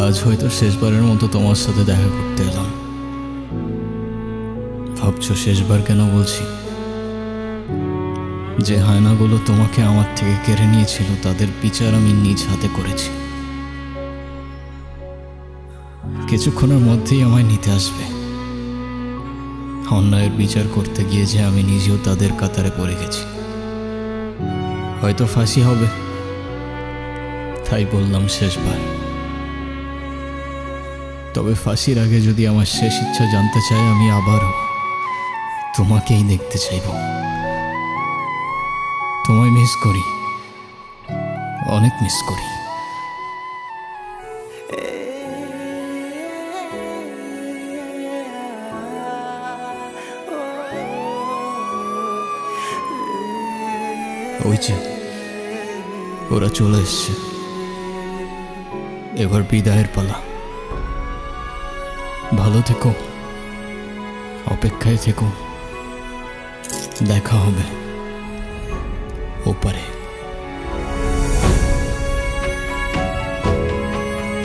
আজ হয়তো শেষবারের মতো তোমার সাথে দেখা করতে এলাম। ভাবছ শেষবার কেন বলছি? যে হায়নাগুলো তোমাকে আমার থেকে কেড়ে নিয়েছিল, তাদের বিচার আমি নিজ হাতে করেছি। কিছুক্ষণের মধ্যেই আমায় নিতে আসবে। অন্যায়ের বিচার করতে গিয়ে যে আমি নিজেও তাদের কাতারে পড়ে গেছি। হয়তো ফাঁসি হবে। তাই বললাম শেষবার। তবে ফাঁসির আগে যদি আমার শেষ ইচ্ছা জানতে চায়, আমি আবারও তোমাকেই দেখতে চাইব। তোমায় মিস করি। অনেক মিস করি। ওই যে, ওরা চলে এসছে। এবার বিদায়ের পালা। ভালো থেকো। অপেক্ষায় থেকো। দেখা হবে। ওপারে।